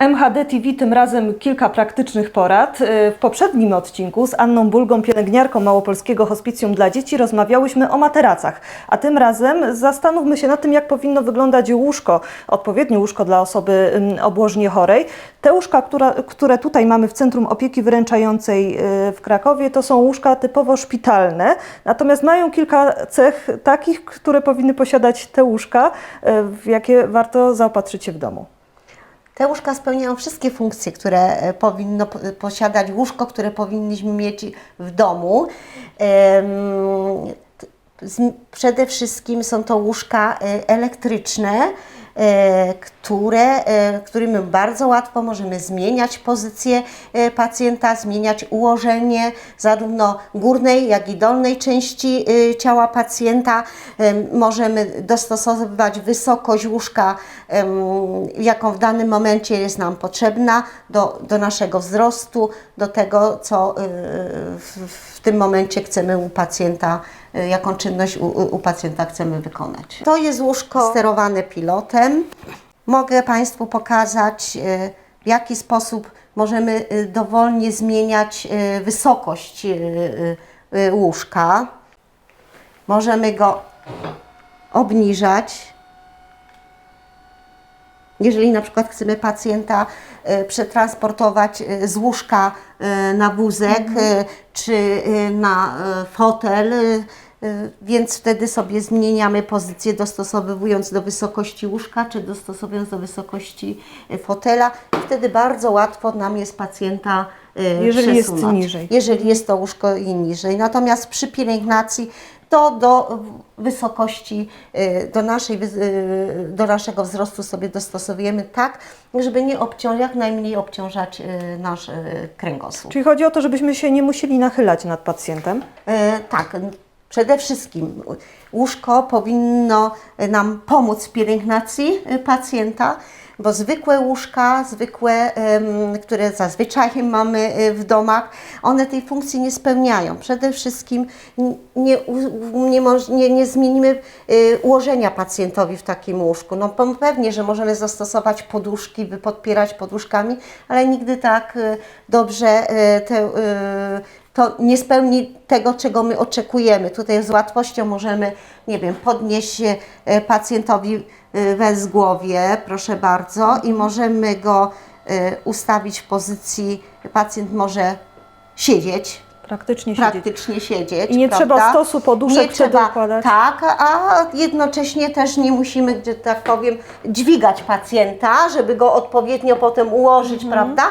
MHD TV tym razem kilka praktycznych porad. Y, W poprzednim odcinku z Anną Bulgą, pielęgniarką Małopolskiego Hospicjum dla Dzieci, rozmawiałyśmy o materacach, a tym razem zastanówmy się nad tym, jak powinno wyglądać łóżko, odpowiednie łóżko dla osoby obłożnie chorej. Te łóżka, która, które tutaj mamy w Centrum Opieki Wyręczającej y, w Krakowie, to są łóżka typowo szpitalne, natomiast mają kilka cech takich, które powinny posiadać te łóżka, y, w jakie warto zaopatrzyć się w domu. Te łóżka spełniają wszystkie funkcje, które e, powinno po- posiadać łóżko, które powinniśmy mieć w domu. Przede wszystkim są to łóżka e, elektryczne, e, które, e, którymi bardzo łatwo możemy zmieniać pozycję e, pacjenta, zmieniać ułożenie zarówno górnej, jak i dolnej części e, ciała pacjenta. Em, Możemy dostosowywać wysokość łóżka, jaką w danym momencie jest nam potrzebna do, do naszego wzrostu, do tego, co w, w tym momencie chcemy u pacjenta, jaką czynność u, u pacjenta chcemy wykonać. To jest łóżko sterowane pilotem. Mogę Państwu pokazać, y, w jaki sposób możemy y, dowolnie zmieniać y, wysokość y, y, y, łóżka. Możemy go obniżać. Jeżeli na przykład chcemy pacjenta e, przetransportować e, z łóżka e, na wózek e, czy na fotel, więc wtedy sobie zmieniamy pozycję dostosowując do wysokości łóżka czy dostosowując do wysokości fotela. Wtedy bardzo łatwo nam jest pacjenta Jeżeli jest przesunąć. niżej. Jeżeli jest to łóżko i niżej. Natomiast przy pielęgnacji to do wysokości, y, do, naszej, y, do naszego wzrostu sobie dostosowujemy tak, żeby nie obciąż, jak najmniej obciążać y, nasz kręgosłup. Czyli chodzi o to, żebyśmy się nie musieli nachylać nad pacjentem. E, Tak, przede wszystkim łóżko powinno nam pomóc w pielęgnacji pacjenta, bo zwykłe łóżka, zwykłe, które zazwyczaj mamy e, w domach, one tej funkcji nie spełniają. Przede wszystkim nie, nie, nie, nie zmienimy e, ułożenia pacjentowi w takim łóżku. No pe- pewnie, że możemy zastosować poduszki, by podpierać poduszkami, ale nigdy tak e, dobrze te to nie spełni tego, czego my oczekujemy. Tutaj z łatwością możemy, nie wiem, podnieść e, pacjentowi e, węzgłowie, proszę bardzo, i możemy go e, ustawić w pozycji, pacjent może siedzieć, Praktycznie siedzieć. praktycznie siedzieć. I nie prawda? trzeba stosu poduszek nie trzeba, układać. Tak, a jednocześnie też nie musimy, że tak powiem, dźwigać pacjenta, żeby go odpowiednio potem ułożyć, Mhm. prawda?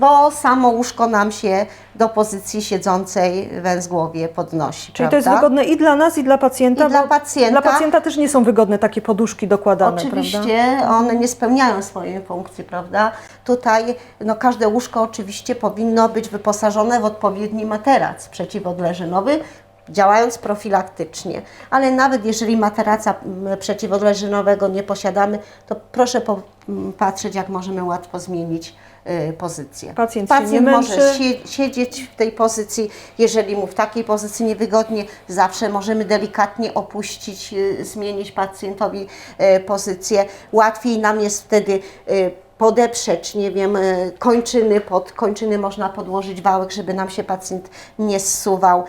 Bo samo łóżko nam się do pozycji siedzącej węzgłowie podnosi. Czyli to jest prawda? wygodne i dla nas, i dla pacjenta. I dla pacjenta. Dla pacjenta też nie są wygodne takie poduszki dokładane, Oczywiście prawda? one nie spełniają swojej funkcji, prawda? Tutaj no, każde łóżko oczywiście powinno być wyposażone w odpowiedni materac przeciwodleżynowy, działając profilaktycznie. Ale nawet jeżeli materaca mm, przeciwodleżynowego nie posiadamy, to proszę po- m, patrzeć, jak możemy łatwo zmienić pozycję. Pacjent nie może siedzieć w tej pozycji. Jeżeli mu w takiej pozycji niewygodnie, zawsze możemy delikatnie opuścić, y, zmienić pacjentowi y, pozycję. Łatwiej nam jest wtedy y, podeprzeć, nie wiem, y, kończyny, pod kończyny można podłożyć wałek, żeby nam się pacjent nie zsuwał.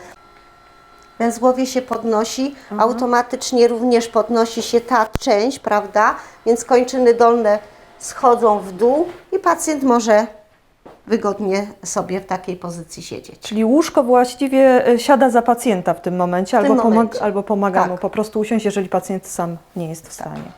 Węzgłowie się podnosi, automatycznie również podnosi się ta część, prawda? Więc kończyny dolne schodzą w dół i pacjent może wygodnie sobie w takiej pozycji siedzieć. Czyli łóżko właściwie e, siada za pacjenta w tym momencie, tym albo, pomag- momencie. albo pomaga Tak. mu po prostu usiąść, jeżeli pacjent sam nie jest w stanie.